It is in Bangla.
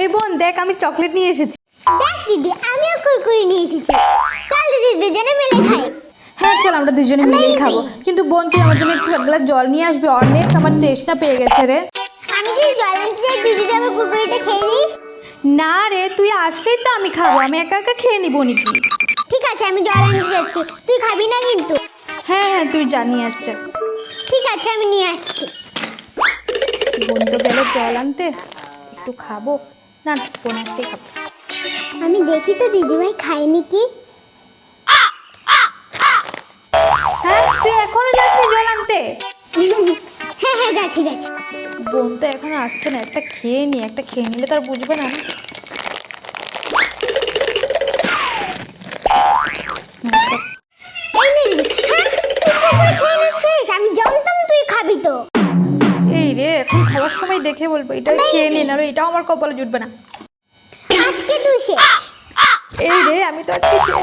এই বোন দেখ আমি চকলেট নিয়ে এসেছি। দেখ দিদি আমিও কুরকুরি নিয়ে এসেছি। চল দিদি দুজনে মিলে খাই। হ্যাঁ চল আমরা দুজনে মিলেই খাব। কিন্তু বোন তুই আমার জন্য একটু এক গ্লাস জল নিয়ে আসবি। অনেক আমার তৃষ্ণা পেয়ে গেছে রে। আমি যদি জল আনতে যাই? তুই যদি আবার কুরকুরিটা খেয়ে নিস। না রে তুই আসলেই তো আমি খাব। আমি একা একা খেয়ে নিবো নাকি? ঠিক আছে আমি জল আনতে যাচ্ছি। তুই খাবি না কিন্তু। হ্যাঁ হ্যাঁ তুই জানি আসছে ঠিক আছে আমি নিয়ে আসছি। বোন তো গেল জল আনতে। একটু খাব। না না বোন আসতেই খাব আমি দেখি তো দিদিভাই খায়নি কি। হ্যাঁ তুই এখনও যাসনি জল আনতে? হ্যাঁ হ্যাঁ যাচ্ছি যাচ্ছি। বোন তো এখনও আসছে না একটা খেয়ে নি একটা খেয়ে নিলে তো আর বুঝবে না। আমি রে এখন সময় দেখে বলব এটা খেয়ে নিন আর এটাও আমার কপালে জুটবে না। আজকে তুই এই রে আমি তো আজকে সে-